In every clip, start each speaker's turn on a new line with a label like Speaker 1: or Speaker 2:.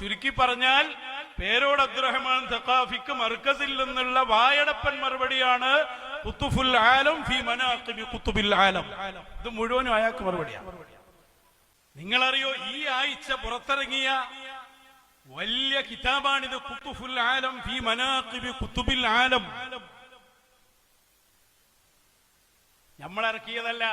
Speaker 1: ചുരുക്കി പറഞ്ഞാൽ പേരോട് അബ്ദുറഹ്മാൻ സഖാഫിക്ക് മർക്കസിൽ നിന്നുള്ള വായടപ്പൻ മറുപടിയാണ് കുത്തുഫുൽ ആലം ഫി മനാഖിബി കുത്തുബിൽ ആലം. ഇത് മുഴുവനും അയാൾക്ക് മറുപടിയാണ്. നിങ്ങളറിയോ ഈ ആഴ്ച പുറത്തിറങ്ങിയ വലിയ കിതാബാണിത് കുത്തുഫുൽ ആലം ഫി മനാഖിബി കുത്തുബിൽ ആലം. നമ്മളിറക്കിയതല്ല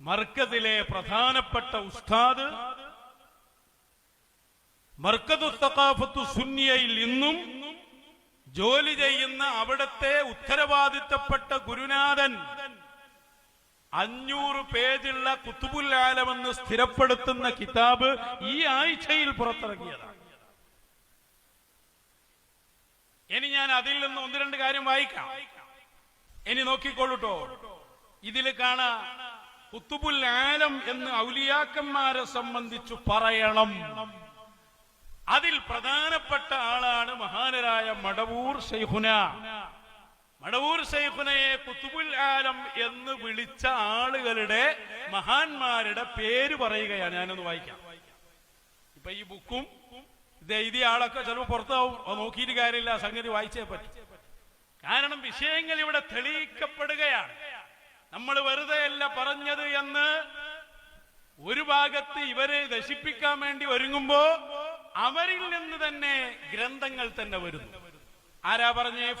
Speaker 1: മർക്കസിലെ പ്രധാനപ്പെട്ട ഉസ്താദ് മർക്കതു തക്കാഫത്തു സുന്നിയയിൽ ഇന്നും ജോലി ചെയ്യുന്ന അവിടത്തെ ഉത്തരവാദിത്തപ്പെട്ട ഗുരുനാഥൻ അഞ്ഞൂറ് പേജുള്ള കുത്തുബുൽ ആലമെന്ന് സ്ഥിരപ്പെടുത്തുന്ന കിതാബ് ഈ ആഴ്ചയിൽ പുറത്തിറങ്ങിയതാണ് ഇനി ഞാൻ അതിൽ നിന്ന് ഒന്ന് രണ്ട് കാര്യം വായിക്കാം. ഇനി നോക്കിക്കൊള്ളൂട്ടോ ഇതിൽ കാണാ കുത്തുബുൽ ആലം എന്ന് ഔലിയാക്കന്മാരെ സംബന്ധിച്ചു പറയണം. അതിൽ പ്രധാനപ്പെട്ട ആളാണ് മഹാനരായ മടവൂർ ശൈഖുന. മടവൂർ ശൈഖുനയെ കുത്തുബുൽ ആലം എന്ന് വിളിച്ച ആളുകളുടെ മഹാന്മാരുടെ പേര് പറയുകയാണ്. ഞാനൊന്ന് വായിക്കാം. ഇപ്പൊ ഈ ബുക്കും ഇത് ആളൊക്കെ ചിലപ്പോൾ പുറത്താവും. നോക്കിയിട്ട് കാര്യമില്ല. സംഗതി വായിച്ചേ പറ്റും. കാരണം വിഷയങ്ങൾ ഇവിടെ തെളിയിക്കപ്പെടുകയാണ്. നമ്മൾ വെറുതെ അല്ല പറഞ്ഞത് എന്ന് ഒരു ഭാഗത്ത് ഇവരെ നശിപ്പിക്കാൻ വേണ്ടി ഒരുങ്ങുമ്പോ അവരിൽ നിന്ന് തന്നെ ഗ്രന്ഥങ്ങൾ തന്നെ വരുന്നു. ആരാ പറഞ്ഞേ?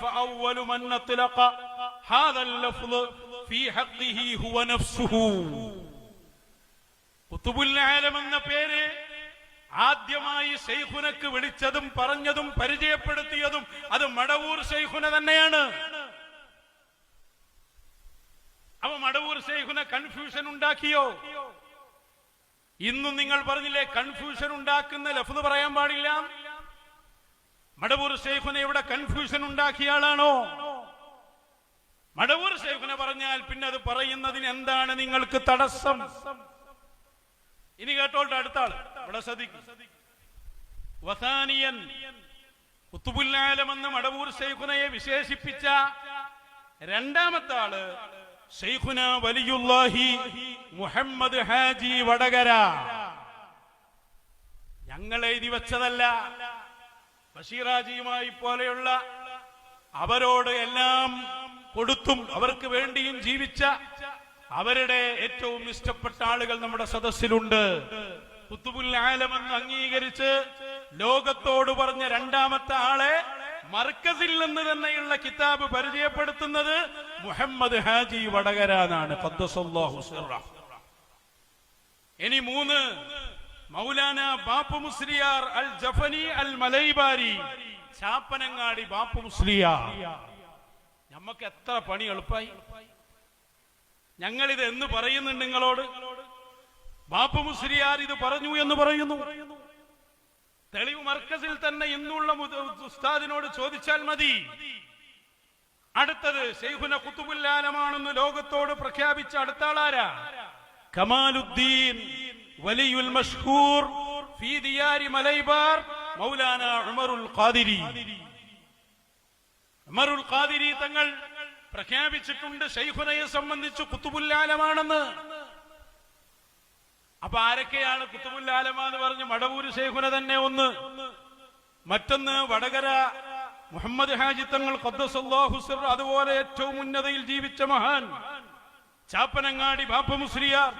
Speaker 1: എന്ന പേര് ആദ്യമായി ഷെയ്ഖുനക്ക് വിളിച്ചതും പറഞ്ഞതും പരിചയപ്പെടുത്തിയതും അത് മടവൂർ ഷെയ്ഖുന തന്നെയാണ്. അപ്പൊ മടവൂർ ഷെയ്ഖുന കൺഫ്യൂഷൻ ഉണ്ടാക്കിയോ? ഇന്നും നിങ്ങൾ പറഞ്ഞില്ലേ കൺഫ്യൂഷൻ ഉണ്ടാക്കുന്ന ലഫ്ന്ന് പറയാൻ പാടില്ല. മടവൂർ ഷെയ്ഖുന ഇവിടെ കൺഫ്യൂഷൻ ഉണ്ടാക്കിയ ആളാണോ? മടവൂർ ഷെയ്ഖുന പറഞ്ഞാൽ പിന്നെ അത് പറയുന്നതിന് എന്താണ് നിങ്ങൾക്ക് തടസ്സം? ഇനി കേട്ടോട്ടെ അടുത്ത ആൾ. ഇവിടെ വസാനിയൻ കുത്തുബുല്ലാലം എന്ന് മടവൂർ ഷെയ്ഖുനയെ വിശേഷിപ്പിച്ച രണ്ടാമത്തെ ആൾ ഷെയ്ഖുന വലിയുല്ലാഹി മുഹമ്മദ് ഹാജി വടകര. ഞങ്ങൾ എഴുതി വെച്ചതല്ല ബഷീറാജിയുമായി പോലെയുള്ള അവരോട് എല്ലാം കൊടുത്തും അവർക്ക് വേണ്ടിയും ജീവിച്ച അവരുടെ ഏറ്റവും ഇഷ്ടപ്പെട്ട ആളുകൾ നമ്മുടെ സദസ്സിലുണ്ട്. കുത്തുബുൽ അംഗീകരിച്ച് ലോകത്തോട് പറഞ്ഞ രണ്ടാമത്തെ ആളെ മർക്കസിൽ നിന്ന് തന്നെയുള്ള കിതാബ് പരിചയപ്പെടുത്തുന്നത് മുഹമ്മദ് ഹാജി വടകരാനാണ്. ഇനി മൂന്ന് മൗലാന ബാപ്പു മുസ്ലിയാർ അൽ ജഫനി അൽ മലൈബാരി ചാപ്പനങ്ങാടി ബാപ്പു മുസ്ലിയാർ. നമുക്ക് എത്ര പണി എളുപ്പായി. ഞങ്ങൾ ഇത് എന്ന് പറയുന്നുണ്ട് നിങ്ങളോട്? ബാപ്പു മുസ്ലിയാർ ഇത് പറഞ്ഞു എന്ന് പറയുന്നു. തെളിവ് മർക്കസിൽ തന്നെ ഇന്നുള്ള ഉസ്താദിനോട് ചോദിച്ചാൽ മതി. ഷെയ്ഖുന കുത്തുബുല്ലാലമാണെന്ന് ലോകത്തോട് പ്രഖ്യാപിച്ച അടുത്ത ആളാരാ കമാലുദ്ദീൻ വലിയുൽ മഷ്ഹൂർ ഫീ ദിയാരി മലൈബാർ മൗലാന ഉമറുൽ ഖാദിരി. ഉമറുൽ ഖാദിരി തങ്ങൾ പ്രഖ്യാപിച്ചിട്ടുണ്ട് ഷെയ്ഖുനയെ സംബന്ധിച്ച് കുത്തുബുല്ലാലമാണെന്ന്. അപ്പൊ ആരൊക്കെയാണ് കുത്തുബുല്ലാലമ എന്ന് പറഞ്ഞ് മടവൂര് ഷെയ്ഖുന തന്നെ ഒന്ന്? മറ്റൊന്ന് വടകര മുഹമ്മദ് ഹാജി തങ്ങൾ ഖദ്ദസല്ലാഹു സിർ അതുപോലെ ഏറ്റവും ഉന്നതയിൽ ജീവിച്ച മഹാൻ ചാപ്പനങ്ങാടി ബാപ്പ മുസ്ലിയാർ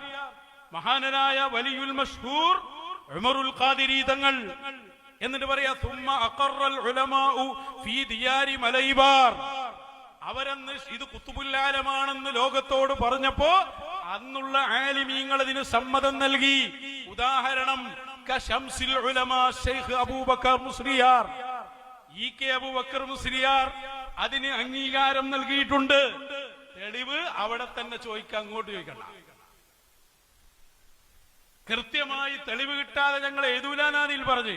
Speaker 1: മഹാനരായ വലിയുൽ മഷ്ഹൂർ ഉമറുൽ ഖാദിരി തങ്ങൾ എന്നിട്ട് പറയാ തുമ്മ അഖറൽ ഉലമാഉ ഫീ ദിയാരി മലൈബാർ. അവരെന്ന് ഇത് കുത്തുബുല്ലാലമാണെന്ന് ലോകത്തോട് പറഞ്ഞപ്പോ അന്നുള്ള ആലിമീങ്ങൾ ഇതിന് സമ്മതം നൽകി. ഉദാഹരണം കശംസിൽ ഉലമാ ഷെയ്ഖ് അബൂബക്കർ മുസ്ലിയാർ. ഇ കെ അബുബക്കർ മുസ്ലിയാർ അതിന് അംഗീകാരം നൽകിയിട്ടുണ്ട്. തെളിവ് അവിടെ തന്നെ ചോദിക്കാം അങ്ങോട്ട് ചോദിക്കണം കൃത്യമായി തെളിവ് കിട്ടാതെ ഞങ്ങൾ എഴുതൂലാനാദിൽ പറഞ്ഞു.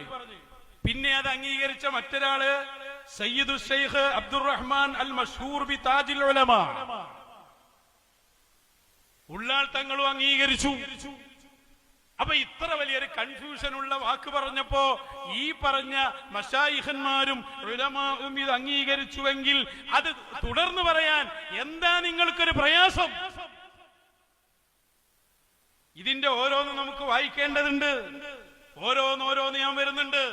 Speaker 1: പിന്നെ അത് അംഗീകരിച്ച മറ്റൊരാൾ സയ്യിദ് ഷെയ്ഖ് അബ്ദുറഹ്മാൻ അൽ മഷൂർ ബി താജിൽ ഉലമ. ഉള്ളാൾ തങ്ങളും അംഗീകരിച്ചു. അപ്പൊ ഇത്ര വലിയൊരു കൺഫ്യൂഷൻ ഉള്ള വാക്ക് പറഞ്ഞപ്പോ ഈ പറഞ്ഞ മഷായിഹന്മാരും ഇത് അംഗീകരിച്ചുവെങ്കിൽ അത് തുടർന്ന് പറയാൻ എന്താ നിങ്ങൾക്കൊരു പ്രയാസം? ഇതിന്റെ ഓരോന്ന് നമുക്ക് വായിക്കേണ്ടതുണ്ട്. ഓരോന്നോരോന്ന് ഞാൻ വരുന്നുണ്ട്.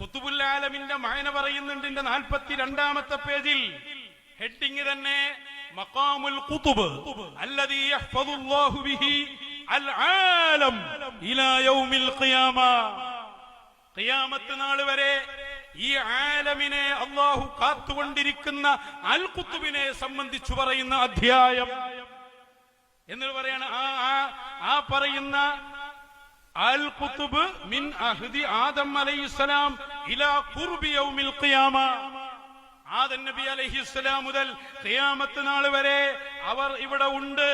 Speaker 1: കുത്തുബുല്ലാലമിന്റെ മായന പറയുന്നുണ്ട് എന്റെ നാൽപ്പത്തി രണ്ടാമത്തെ പേജിൽ. ഹെഡിങ് തന്നെ ഖുതുബ് അല്ലദീ യഹ്ഫദുല്ലാഹു ബിഹി. ആലം ഇലാ യൗമിൽ ഖിയാമ. ഖിയാമത്ത് നാൾ വരെ ഈ ആലമിനെ അള്ളാഹു കാത്തുകൊണ്ടിരിക്കുന്ന അൽ കുത്തുബിനെ സംബന്ധിച്ചു പറയുന്ന അധ്യായം. എന്ന് പറയാണ് ആ ആ- പറയുന്ന അൽ കുത്തുബ് മിൻ അഹ്ദി ആദം അലൈഹിസ്സലാം ഇലാ ഖുർബി യൗമിൽ ഖിയാമ. ആദം നബി അലൈഹിസ്സലാം മുതൽ ഖിയാമത്ത് നാൾ വരെ അവർ ഇവിടെ ഉണ്ട്.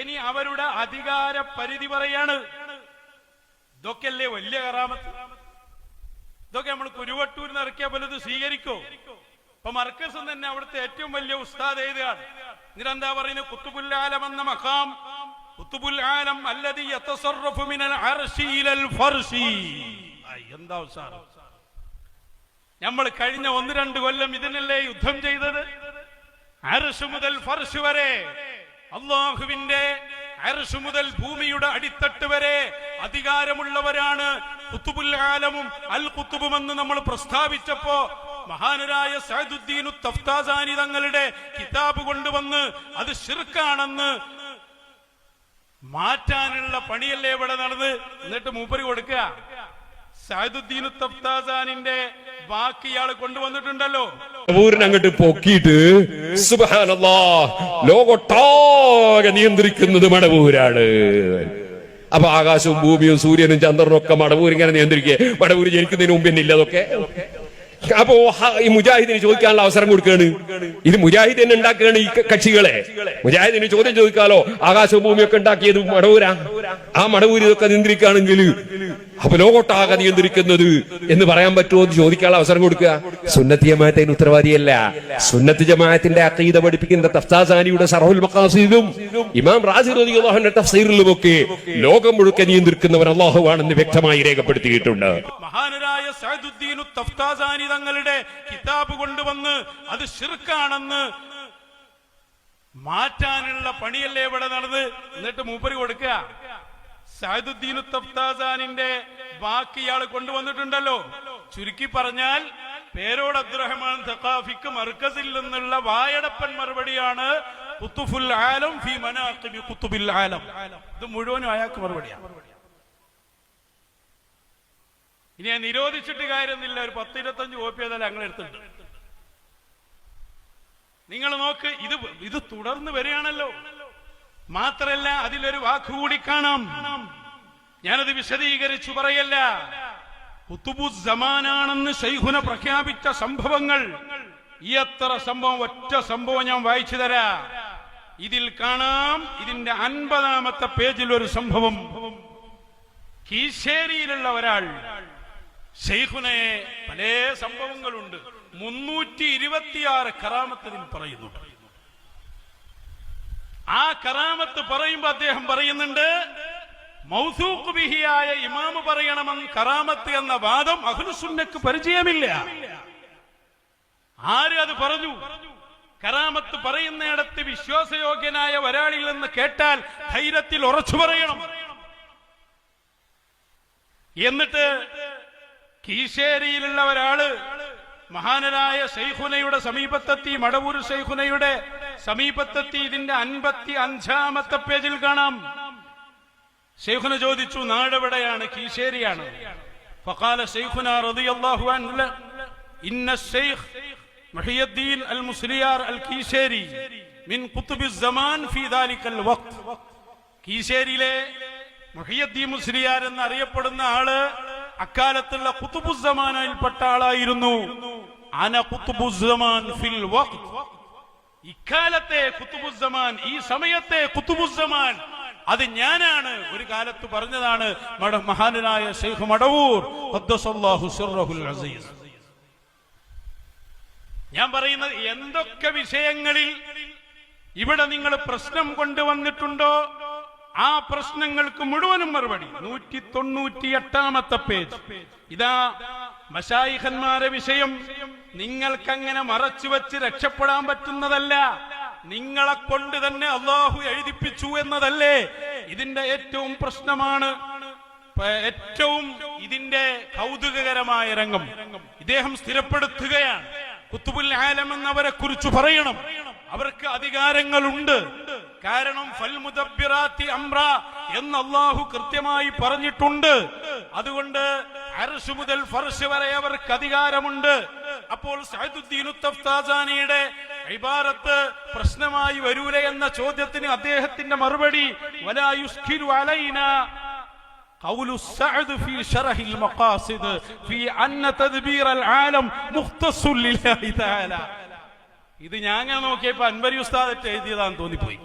Speaker 1: ഇനി അവരുടെ അധികാര പരിധി പറയാണ്. ഇതൊക്കെയല്ലേ വലിയ കറാമത്ത്? ഇതൊക്കെ നമ്മൾ കുരുവട്ടൂർ നിറക്കിയ പോലെ ഇത് സ്വീകരിക്കോ? ഇപ്പൊ മർക്കസ് തന്നെ അവിടുത്തെ ഏറ്റവും വലിയ ഉസ്താദ് എഴുതുകയാണ് എന്നിട്ടെന്താ പറയുന്നത്? കുത്തുപുല്ലാലം എന്ന മഖാം. കുത്തുബുൽ ആലം യതസറഫു മിനൽ ഫർശി. എന്താ ഉസാറ് നമ്മൾ കഴിഞ്ഞ ഒന്ന് രണ്ട് കൊല്ലം ഇതിനല്ലേ യുദ്ധം ചെയ്തത്? അരശു മുതൽ ഫർഷ് വരെ അള്ളാഹുവിന്റെ അരശു മുതൽ ഭൂമിയുടെ അടിത്തട്ട് വരെ അധികാരമുള്ളവരാണ് കുത്തുബുൽ അൽ കുത്തുബും എന്ന് നമ്മൾ പ്രസ്താവിച്ചപ്പോ മഹാനരായ സൈദുദ്ദീനു തഫ്താസാനി തങ്ങളുടെ കിതാബ് കൊണ്ടുവന്ന് അത് ശിർക്കാണെന്ന് മാറ്റാനുള്ള പണിയല്ലേ ഇവിടെ നടന്ന്? എന്നിട്ട് മൂപ്പര് കൊടുക്കുക. സൈദുദ്ദീനു തഫ്താസാനിന്റെ ബാക്കി ഇയാൾ കൊണ്ടുവന്നിട്ടുണ്ടല്ലോ.
Speaker 2: അങ്ങോട്ട് പൊക്കിയിട്ട് സുബഹാനല്ലാ ലോകൊട്ടാകെ നിയന്ത്രിക്കുന്നത് മടവൂരാണ്. അപ്പൊ ആകാശവും ഭൂമിയും സൂര്യനും ചന്ദ്രനും ഒക്കെ മടവൂർ ഇങ്ങനെ നിയന്ത്രിക്കുക മടവൂർ ജനിക്കുന്നതിന് മുമ്പ് എന്നില്ല അതൊക്കെ? അപ്പോ ഈ മുജാഹിദിന് ചോദിക്കാനുള്ള അവസരം കൊടുക്കുകയാണ്. ഇത് മുജാഹിദ് തന്നെ ഉണ്ടാക്കുകയാണ് ഈ കക്ഷികളെ. മുജാഹിദിന് ചോദ്യം ചോദിക്കാലോ ആകാശവും ഭൂമിയും ഉണ്ടാക്കിയത് മടവൂരാ. ആ മടവൂര് ഇതൊക്കെ നിയന്ത്രിക്കുകയാണെങ്കിൽ അപ്പൊ ലോകോട്ടാകെ നിയന്ത്രിക്കുന്നത് എന്ന് പറയാൻ പറ്റുമോ എന്ന് ചോദിക്കാനുള്ള അവസരം കൊടുക്കുക. സുന്നത്ത് ജമാഅത്തിന് ഉത്തരവാദിയല്ല. സുന്നത്ത് ജമാഅത്തിന്റെ അക്കീത പഠിപ്പിക്കുന്ന തഫ്താസാനിയുടെ സർഹുൽ മഖാസിദും ഇമാം റാസി റളിയല്ലാഹുവിന്റെ തഫ്സീറിലും ഒക്കെ ലോകം മുഴുക്കെ നിയന്ത്രിക്കുന്നവൻ അള്ളാഹുവാണെന്ന് വ്യക്തമായി രേഖപ്പെടുത്തിയിട്ടുണ്ട്.
Speaker 1: മഹാനരായ സൈദുദ്ദീനു തഫ്താസാനി തങ്ങളുടെ കിതാബ് കൊണ്ടുവന്ന് അത് ഷിർക്കാണെന്ന് മാറ്റാനുള്ള പണിയല്ലേ ഇവിടെ നടന്ന് എന്നിട്ട് മൂപ്പര് കൊടുക്കുക. സഹദുദ്ദീനു തഫ്താസാനിന്റെ ബാക്കി ഇയാൾ കൊണ്ടുവന്നിട്ടുണ്ടല്ലോ. ചുരുക്കി പറഞ്ഞാൽ പേരോട് അബ്ദുറഹ്മാൻ തഖാഫിക്ക് മർക്കസിൽ നിന്നുള്ള വായടപ്പൻ മറുപടിയാണ് കുത്തുഫുൽ ആലം ഫി മനാഖിബി കുത്തുബിൽ ആലം. ഇത് മുഴുവനും അയാൾക്ക് മറുപടിയാണ്. ഇനി ഞാൻ നിരോധിച്ചിട്ട് കാര്യമൊന്നുമില്ല. ഒരു പത്ത് ഇരുപത്തഞ്ച് കോപ്പി ഏതായാലും അങ്ങനെ എടുത്തിട്ടുണ്ട്. നിങ്ങൾ നോക്ക് ഇത് ഇത് തുടർന്ന് വരികയാണല്ലോ. മാത്രല്ല അതിലൊരു വാക്കുകൂടി കാണാം. ഞാനത് വിശദീകരിച്ചു പറയല്ല. കുത്തുബുസമാനാണെന്ന് ശൈഖുന പ്രഖ്യാപിച്ച സംഭവങ്ങൾ. ഈ എത്ര സംഭവം ഒറ്റ സംഭവം ഞാൻ വായിച്ചു തരാ. ഇതിൽ കാണാം ഇതിന്റെ അൻപതാമത്തെ പേജിൽ ഒരു സംഭവം. കീശേരിയിലുള്ള ഒരാൾ ഷെയ്ഖുനയെ പല സംഭവങ്ങളുണ്ട്. മുന്നൂറ്റി ഇരുപത്തിയാറ് കറാമത്തിൽ പറയുന്നുണ്ട്. ആ കറാമത്ത് പറയുമ്പോ അദ്ദേഹം പറയുന്നുണ്ട് മൗസൂഖ് ബിഹിയായ ഇമാമ് പറയണമെന്ന് കറാമത്ത് എന്ന വാദം അഹ്ലുസുന്നക്ക് പരിചയമില്ല. ആര് അത് പറഞ്ഞു? കറാമത്ത് പറയുന്നിടത്ത് വിശ്വാസയോഗ്യനായ ഒരാളിൽ നിന്ന് കേട്ടാൽ ധൈര്യത്തിൽ ഉറച്ചു പറയണം. എന്നിട്ട് കീശേരിയിലുള്ള ഒരാള് മഹാനരായ ശൈഖുനയുടെ സമീപത്തെത്തി മടവൂർ ശൈഖുനയുടെ സമീപത്തെത്തി ഇതിന്റെ അൻപത്തി അഞ്ചാമത്തെ പേജിൽ കാണാം ശൈഖുന ചോദിച്ചു നാടെവിടെയാണ് കീശേരിയാണ് فقال شيخنا رضي الله عنه إن الشيخ محي الدين المسليار الكيشيري من قطب الزمان في ذلك الوقت കീശേരിയിലെ മുഹിയദ്ദീൻ മുസ്ലിയാർ എന്ന് അറിയപ്പെടുന്ന ആള് അക്കാലത്തുള്ള കുത്തുബുസമാനിൽപ്പെട്ട ആളായിരുന്നു. അന ഫിൽ ഇക്കാലത്തെ കുത്തുബുസമാൻ ഈ സമയത്തെ കുത്തുബുസമാൻ അത് ഞാനാണ്. ഒരു കാലത്ത് പറഞ്ഞതാണ് മഹാനായ ഷെയ്ഖ് മടവൂർ അസീസ്. ഞാൻ പറയുന്നത് എന്തൊക്കെ വിഷയങ്ങളിൽ ഇവിടെ നിങ്ങൾ പ്രശ്നം കൊണ്ടുവന്നിട്ടുണ്ടോ? ആ പ്രശ്നങ്ങൾക്ക് മുഴുവനും മറുപടി. നൂറ്റി തൊണ്ണൂറ്റി എട്ടാമത്തെ പേജ്. ഇതാ മഷായിഖന്മാരെ വിഷയം. നിങ്ങൾക്കങ്ങനെ മറച്ചു വെച്ച് രക്ഷപ്പെടാൻ പറ്റുന്നതല്ല. നിങ്ങളെ കൊണ്ട് തന്നെ അള്ളാഹു എഴുതിപ്പിച്ചു എന്നതല്ലേ? ഇതിന്റെ ഏറ്റവും പ്രശ്നമാണ് ഏറ്റവും ഇതിന്റെ കൗതുകകരമായ രംഗം. ഇദ്ദേഹം സ്ഥിരപ്പെടുത്തുകയാണ്. കുത്തുബുൽ ആലം എന്നവരെ കുറിച്ച് പറയണം. അവർക്ക് അധികാരങ്ങളുണ്ട്. കാരണം ഫൽ മുദബ്ബിറാത്തി അംറ എന്ന് അള്ളാഹു കൃത്യമായി പറഞ്ഞിട്ടുണ്ട് അതുകൊണ്ട് അർഷ് മുതൽ ഫർഷ് വരെ അവർക്ക് അധികാരമുണ്ട് അപ്പോൾ സൈദുദ്ദീൻ തഫ്താസാനിയുടെ ഇബാറത്ത് പ്രശ്നമായി വരൂല എന്ന ചോദ്യത്തിന് അദ്ദേഹത്തിന്റെ മറുപടി വലാ യുസ്കിരു അലൈന قول السعد في شرح المقاصد في أن تدبير العالم مختص لله تعالى ഇത് ഞാൻ അങ്ങനെ നോക്കിയപ്പോ അൻവരി ഉസ്താദ് എഴുതിയതാന്ന് തോന്നിപ്പോയി